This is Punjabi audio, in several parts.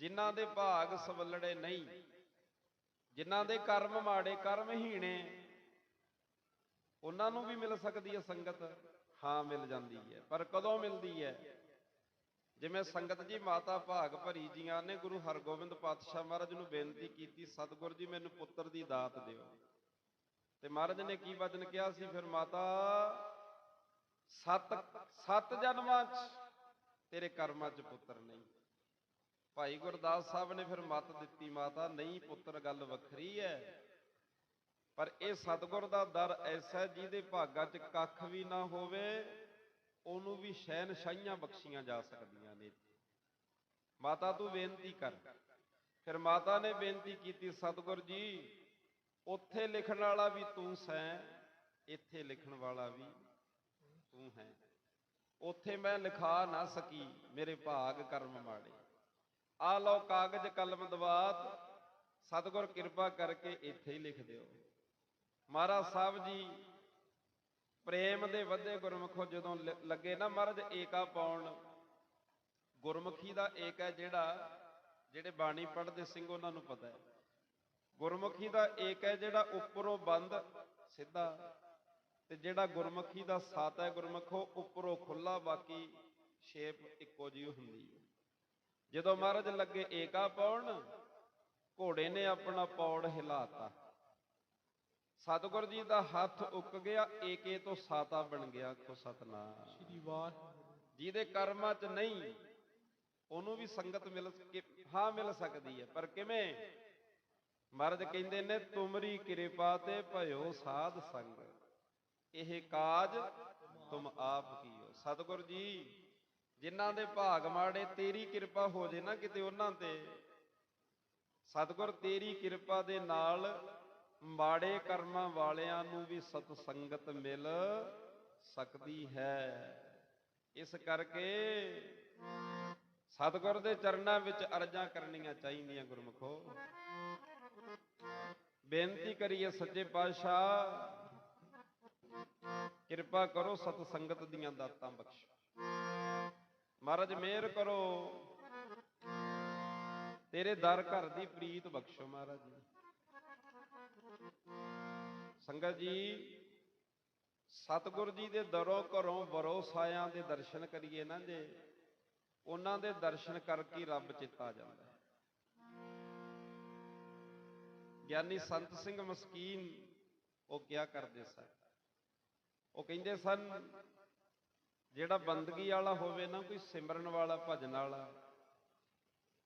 ਜਿਨ੍ਹਾਂ ਦੇ ਭਾਗ ਸਵਲੜੇ ਨਹੀਂ, ਜਿਨ੍ਹਾਂ ਦੇ ਕਰਮ ਮਾੜੇ, ਕਰਮ ਹੀਣੇ, ਉਹਨਾਂ ਨੂੰ ਵੀ ਮਿਲ ਸਕਦੀ ਹੈ ਸੰਗਤ? ਹਾਂ, ਮਿਲ ਜਾਂਦੀ ਹੈ, ਪਰ ਕਦੋਂ ਮਿਲਦੀ ਹੈ? ਜਿਵੇਂ ਸੰਗਤ ਜੀ ਮਾਤਾ ਭਾਗ ਭਰੀ ਜੀਆਂ ਨੇ ਗੁਰੂ ਹਰਗੋਬਿੰਦ ਪਾਤਸ਼ਾਹ ਮਹਾਰਾਜ ਨੂੰ ਬੇਨਤੀ ਕੀਤੀ, ਸਤਿਗੁਰ ਜੀ ਮੈਨੂੰ ਪੁੱਤਰ ਦੀ ਦਾਤ ਦਿਓ। ਤੇ ਮਹਾਰਾਜ ਨੇ ਕੀ ਵਚਨ ਕਿਹਾ ਸੀ? ਫਿਰ ਮਾਤਾ, ਸੱਤ ਸੱਤ ਜਨਮਾਂ 'ਚ ਤੇਰੇ ਕਰਮਾਂ 'ਚ ਪੁੱਤਰ ਨਹੀਂ। ਭਾਈ ਗੁਰਦਾਸ ਸਾਹਿਬ ਨੇ ਫਿਰ ਮਤ ਦਿੱਤੀ, ਮਾਤਾ, ਨਹੀਂ ਪੁੱਤਰ, ਗੱਲ ਵੱਖਰੀ ਹੈ ਪਰ ਇਹ ਸਤਿਗੁਰ ਦਾ ਦਰ ਐਸਾ ਹੈ ਜਿਹਦੇ ਭਾਗਾਂ 'ਚ ਕੱਖ ਵੀ ਨਾ ਹੋਵੇ, ਉਹਨੂੰ ਵੀ ਸ਼ਹਿਨਸ਼ਾਹੀਆਂ ਬਖਸ਼ੀਆਂ ਜਾ ਸਕਦੀਆਂ ਨੇ। ਮਾਤਾ, ਤੂੰ ਬੇਨਤੀ ਕਰ। ਫਿਰ ਮਾਤਾ ਨੇ ਬੇਨਤੀ ਕੀਤੀ, ਸਤਿਗੁਰ ਜੀ, ਉੱਥੇ ਲਿਖਣ ਵਾਲਾ ਵੀ ਤੂੰ ਸੈਂ, ਇੱਥੇ ਲਿਖਣ ਵਾਲਾ ਵੀ ਤੂੰ ਹੈ। ਉੱਥੇ ਮੈਂ ਲਿਖਾ ਨਾ ਸਕੀ ਮੇਰੇ ਭਾਗ ਕਰਮ ਮਾੜੇ। ਆ ਲਓ ਕਾਗਜ਼ ਕਲਮ ਦਵਾਤ। ਸਤਿਗੁਰ ਕਿਰਪਾ ਕਰਕੇ ਇੱਥੇ ਹੀ ਲਿਖ ਦਿਓ। ਮਹਾਰਾਜ ਸਾਹਿਬ ਜੀ, ਪ੍ਰੇਮ ਦੇ ਵਧੇ ਗੁਰਮੁਖੋ ਜਦੋਂ ਲੱਗੇ ਨਾ ਮਹਾਰਾਜ ਏਕਾ ਪਾਉਣ, ਗੁਰਮੁਖੀ ਦਾ ਏਕ ਹੈ ਜਿਹੜਾ, ਜਿਹੜੇ ਬਾਣੀ ਪੜ੍ਹਦੇ ਸਿੰਘ ਉਹਨਾਂ ਨੂੰ ਪਤਾ ਹੈ। ਗੁਰਮੁਖੀ ਦਾ ਏਕ ਹੈ ਜਿਹੜਾ ਉੱਪਰੋਂ ਬੰਦ, ਸਿੱਧਾ, ਤੇ ਜਿਹੜਾ ਗੁਰਮੁਖੀ ਦਾ ਸਾਤ ਹੈ ਗੁਰਮੁਖੋ, ਉੱਪਰੋਂ ਖੁੱਲਾ ਬਾਕੀ ਸ਼ੇਪ ਇੱਕੋ ਜਿਹੀ ਹੁੰਦੀ ਹੈ। ਜਦੋਂ ਮਹਾਰਾਜ ਲੱਗੇ ਏਕਾ ਪਾਉਣ ਘੋੜੇ ਨੇ ਆਪਣਾ ਪੌੜ ਹਿਲਾਤਾ। ਸਤਿਗੁਰ ਜੀ ਦਾ ਹੱਥ ਉੱਕ ਗਿਆ ਏਕੇ ਤੋਂ ਸਾਤਾ ਬਣ ਗਿਆ ਕੋ ਸਤਨਾਮ। ਸ੍ਰੀ ਵਾਹਿਗੁਰੂ। ਜਿਹਦੇ ਕਰਮਾਂ 'ਚ ਨਹੀਂ ਉਹਨੂੰ ਵੀ ਸੰਗਤ ਮਿਲ ਕੇ ਹਾਂ ਮਿਲ ਸਕਦੀ ਹੈ। ਪਰ ਕਿਵੇਂ? ਮਹਾਰਾਜ ਕਹਿੰਦੇ ਨੇ ਤੁਮਰੀ ਕਿਰਪਾ ਤੇ ਭਇਓ ਸਾਧ ਸੰਗ। ਇਹ ਕਾਜ ਤੁਮ ਆਪ ਕੀਓ। ਸਤਿਗੁਰ ਜੀ ਜਿਨ੍ਹਾਂ ਦੇ ਭਾਗ ਮਾੜੇ, ਤੇਰੀ ਕਿਰਪਾ ਹੋ ਜੇ ਨਾ ਕਿਤੇ ਉਹਨਾਂ ਤੇ। ਸਤਿਗੁਰ, ਤੇਰੀ ਕਿਰਪਾ ਦੇ ਨਾਲ ਮਾੜੇ ਕਰਮਾਂ ਵਾਲਿਆਂ ਨੂੰ ਵੀ ਸਤ ਸੰਗਤ ਮਿਲ ਸਕਦੀ ਹੈ। ਇਸ ਕਰਕੇ ਸਤਿਗੁਰ ਦੇ ਚਰਨਾਂ ਵਿੱਚ ਅਰਜ਼ਾਂ ਕਰਨੀਆਂ ਚਾਹੀਦੀਆਂ ਗੁਰਮਖੋ। ਬੇਨਤੀ ਕਰੀਏ ਸੱਚੇ ਪਾਤਸ਼ਾਹ, ਕਿਰਪਾ ਕਰੋ ਸਤ ਸੰਗਤ ਦੀਆਂ ਦਾਤਾਂ ਬਖਸ਼ੋ। ਮਹਾਰਾਜ, ਮਿਹਰ ਕਰੋ। ਤੇਰੇ ਦਰ ਘਰ ਦੀ ਪ੍ਰੀਤ ਬਖਸ਼ੋ ਮਹਾਰਾਜ। ਜੀ ਸੰਗਤ ਜੀ, ਸਤਿਗੁਰ ਜੀ ਦੇ ਦਰੋਂ ਘਰੋਂ ਬਰੋ ਸਾਇਆਂ ਦੇ ਦਰਸ਼ਨ ਕਰੀਏ ਨਾ ਜੇ, ਉਹਨਾਂ ਦੇ ਦਰਸ਼ਨ ਕਰਕੇ ਹੀ ਰੱਬ ਚਿੱਤਾ ਜਾਂਦਾ ਗਿਆਨੀ ਸੰਤ ਸਿੰਘ ਮਸਕੀਨ, ਉਹ ਕਿਹਾ ਕਰਦੇ ਸਨ? ਉਹ ਕਹਿੰਦੇ ਸਨ ਜਿਹੜਾ ਬੰਦਗੀ ਵਾਲਾ ਹੋਵੇ ਨਾ, ਕੋਈ ਸਿਮਰਨ ਵਾਲਾ, ਭਜਨ ਵਾਲਾ,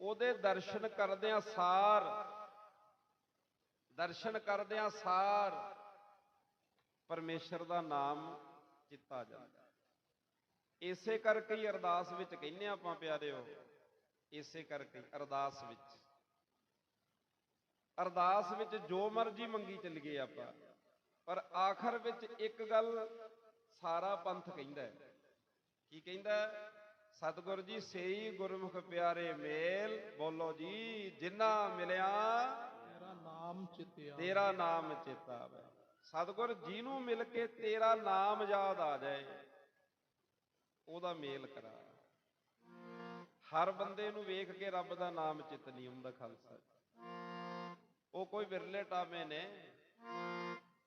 ਉਹਦੇ ਦਰਸ਼ਨ ਕਰਦਿਆਂ ਸਾਰ, ਦਰਸ਼ਨ ਕਰਦਿਆਂ ਸਾਰ ਪਰਮੇਸ਼ਰ ਦਾ ਨਾਮ ਚਿੱਤਾ ਜਾਂਦਾ। ਇਸੇ ਕਰਕੇ ਹੀ ਅਰਦਾਸ ਵਿੱਚ ਕਹਿੰਨੇ ਆਪਾਂ, ਪਿਆਰਿਓ, ਇਸੇ ਕਰਕੇ ਅਰਦਾਸ ਵਿੱਚ। ਅਰਦਾਸ ਵਿੱਚ ਜੋ ਮਰਜ਼ੀ ਮੰਗੀ ਚੱਲੀਏ ਆਪਾਂ, ਪਰ ਆਖਰ ਵਿੱਚ ਇੱਕ ਗੱਲ ਸਾਰਾ ਪੰਥ ਕਹਿੰਦਾ ਹੈ। ਕੀ ਕਹਿੰਦਾ? ਸਤਿਗੁਰ ਜੀ ਸੇਈ ਗੁਰਮੁਖ ਪਿਆਰੇ ਮੇਲ ਬੋਲੋ ਜੀ ਜਿੰਨਾ ਮਿਲਿਆ ਤੇਰਾ ਨਾਮ ਚਿਤਿਆ ਤੇਰਾ ਨਾਮ ਚੇਤਾ ਆਵੇ ਸਤਿਗੁਰ ਜਿਹਨੂੰ ਮਿਲ ਕੇ ਤੇਰਾ ਨਾਮ ਯਾਦ ਆ ਜਾਏ ਉਹਦਾ ਮੇਲ ਕਰਾ। ਹਰ ਬੰਦੇ ਨੂੰ ਵੇਖ ਕੇ ਰੱਬ ਦਾ ਨਾਮ ਚਿਤ ਨਹੀਂ ਆਉਂਦਾ ਖਾਲਸਾ ਉਹ ਕੋਈ ਵਿਰਲੇ ਟਾਵੇਂ ਨੇ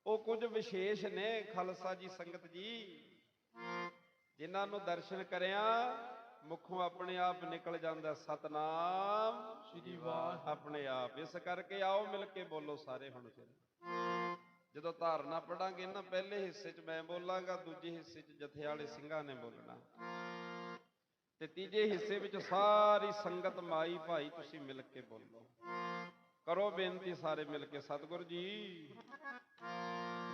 ਉਹ ਕੁਝ ਵਿਸ਼ੇਸ਼ ਨੇ ਖਾਲਸਾ ਜੀ ਸੰਗਤ ਜੀ। ਜਿਨ੍ਹਾਂ ਨੂੰ ਦਰਸ਼ਨ ਕਰਿਆ ਮੁਖੋਂ ਆਪਣੇ ਆਪ ਨਿਕਲ ਜਾਂਦਾ ਸਤਨਾਮ। ਸ੍ਰੀ ਵਾਹਿਗੁਰੂ। ਆਪਣੇ ਆਪ। ਇਸ ਕਰਕੇ ਆਓ ਮਿਲ ਕੇ ਬੋਲੋ ਸਾਰੇ ਹੁਣ ਫਿਰ। ਜਦੋਂ ਧਾਰਨਾ ਪੜਾਂਗੇ ਨਾ ਪਹਿਲੇ ਹਿੱਸੇ 'ਚ ਮੈਂ ਬੋਲਾਂਗਾ ਦੂਜੇ ਹਿੱਸੇ 'ਚ ਜਥੇ ਵਾਲੇ ਸਿੰਘਾਂ ਨੇ ਬੋਲਣਾ। ਤੇ ਤੀਜੇ ਹਿੱਸੇ ਵਿੱਚ ਸਾਰੀ ਸੰਗਤ ਮਾਈ ਭਾਈ ਤੁਸੀਂ ਮਿਲ ਕੇ ਬੋਲੋ। ਕਰੋ ਬੇਨਤੀ ਸਾਰੇ ਮਿਲ ਕੇ। ਸਤਿਗੁਰ ਜੀ।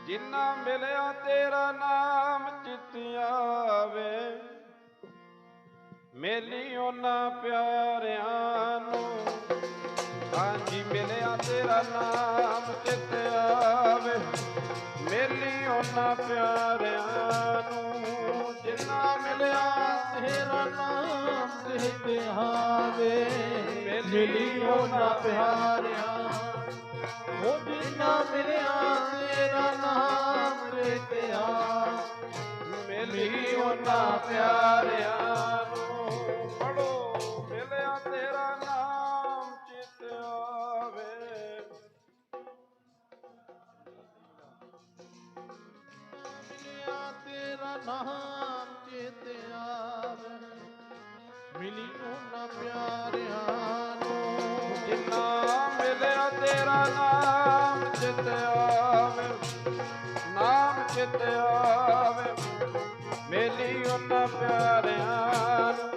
ਜਿੰਨਾ ਮਿਲਿਆ ਤੇਰਾ ਨਾਮ ਚਿਤ ਆਵੇ। ਮੇਲੀ ਉਹਨਾਂ ਪਿਆਰਿਆਂ ਨੂੰ, ਹਾਂਜੀ, ਮਿਲਿਆ ਤੇਰਾ ਨਾਮ ਚਿਤ ਆਵੇ। ਮੇਲੀ ਉਹਨਾਂ ਪਿਆਰਿਆਂ ਨੂੰ, ਜਿੰਨਾ ਮਿਲਿਆ ਤੇਰਾ ਨਾਮ ਤੇ ਆਵੇ। ਮਿਲੀ ਉਹਨਾਂ ਪਿਆਰਿਆਂ ਉਹ ਜਿੰਨਾ ਮਿਲਿਆ ਤੇਰਾ ਨਾਮ ਤੇ ਆ। ਮਿਲੀ ਉਹਨਾਂ ਪਿਆਰਿਆਂ ਨਾਮ ਚਿਤ ਆਵੇ ਨਾਮ ਚਿਤ ਆਵੇ। ਮੇਲੀ ਉਹਨਾਂ ਪਿਆਰਿਆਂ ਨੂੰ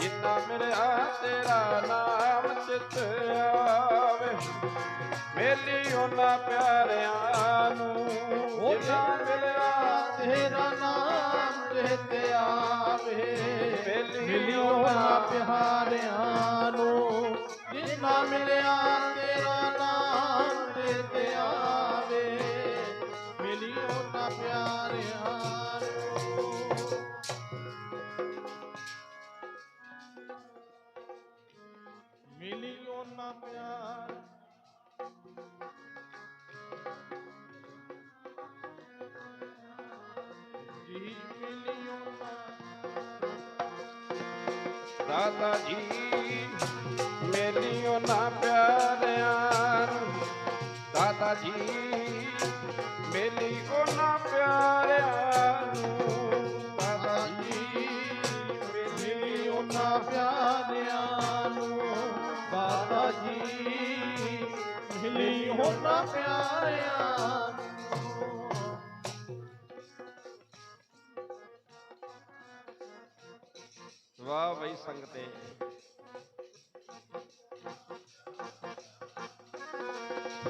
ਜਿੰਨਾ ਮਿਲਿਆ ਤੇਰਾ ਨਾਮ ਚਿਤ ਆਵੇ। ਮੇਲੀ ਉਹਨਾਂ ਪਿਆਰਿਆਂ ਨੂੰ ਜਿੰਨਾ ਮਿਲਿਆ ਤੇਰਾ ਨਾਮ ਚਿਤ ਆਵੇ। ਮਿਲੀ ਮਿਲਿਓ ਨਾ ਪਿਆਰਿਆਂ ਨੂੰ ਜਿੰਨਾ ਮਿਲਿਆ ਤੇਰਾ ਨਾਮ ਚਿਤ ਮਿਲਿਓ ਨਾ ਪਿਆਰਿਆਂ ਨੂੰ ਮਿਲਿਓ ਨਾ ਪਿਆਰ। ਜੀ ਮਿਲਿਓ ਨਾ ਦਾਦਾ ਜੀ ਮੇਲੀ ਉਹਨਾਂ ਪਿਆਰਿਆਂ ਦਾਦਾ ਜੀ ਮੇਲੀ ਉਹਨਾਂ ਪਿਆਰਿਆਂ ਨੂੰ ਦਾਦਾ ਜੀ ਮਿਲੀ ਉਹਨਾਂ ਪਿਆਰਿਆਂ ਨੂੰ ਦਾਦਾ ਜੀ ਮਿਲੀ ਉਹਨਾਂ ਪਿਆਰਿਆਂ ਵਾਹ ਬਈ ਸੰਗਤੇ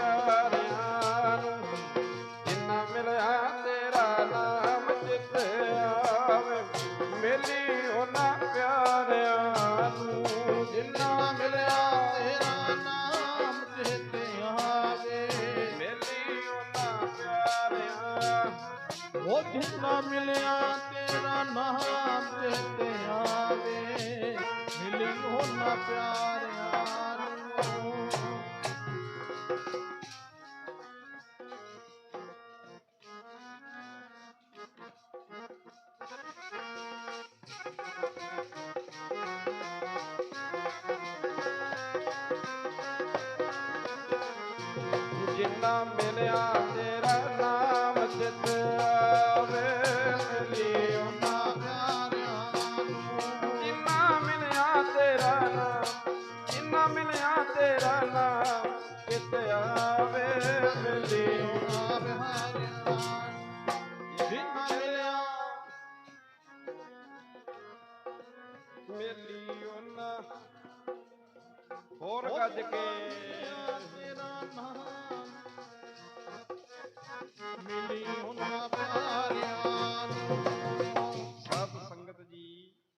ਪਿਆਰਿਆਂ ਨੂੰ ਜਿੰਨਾ ਮਿਲਿਆ ਤੇਰਾ ਨਾਮ ਚਿਤ ਆਵੇ, ਮੇਲੀ ਉਹਨਾਂ ਪਿਆਰਿਆਂ ਨੂੰ। ਜਿੰਨਾ ਮਿਲਿਆ ਤੇਰਾ ਨਾਮ ਚਿਤ ਆਵੇ, ਮਿਲੀ ਉਹਨਾਂ ਪਿਆਰਿਆਂ ਉਹ ਜਿੰਨਾ ਮਿਲਿਆ ਤੇਰਾ ਨਾਮ ਚਿਤ ਆਵੇ, ਮਿਲੀ ਉਹਨਾਂ ਪਿਆਰਿਆਂ ਜਿੰਨਾ ਮਿਲਿਆ ਤੇਰਾ ਨਾਮ ਚਿਤ ਆਵੇ ਮੇਲੀ ਉਹਨਾਂ ਪਿਆਰਿਆਂ ਨੂੰ। ਜਿੰਨਾ ਮਿਲਿਆ ਤੇਰਾ ਨਾਮ, ਜਿੰਨਾ ਮਿਲਿਆ ਤੇਰਾ ਨਾਮ ਕਿਤ ਆਵੇ ਮਿਲੀ ਉਹਨਾਂ ਪਿਆਰਿਆਂ ਜਿੰਨਾ ਮਿਲਿਆ, ਮਿਲੀ ਉਹਨਾਂ। ਹੋਰ ਗੱਜ ਕੇ। ਤੇਰਾ ਨਾਮ ਮਿਲੀ ਉਹਨਾਂ ਪਿਆਰਿਆਂ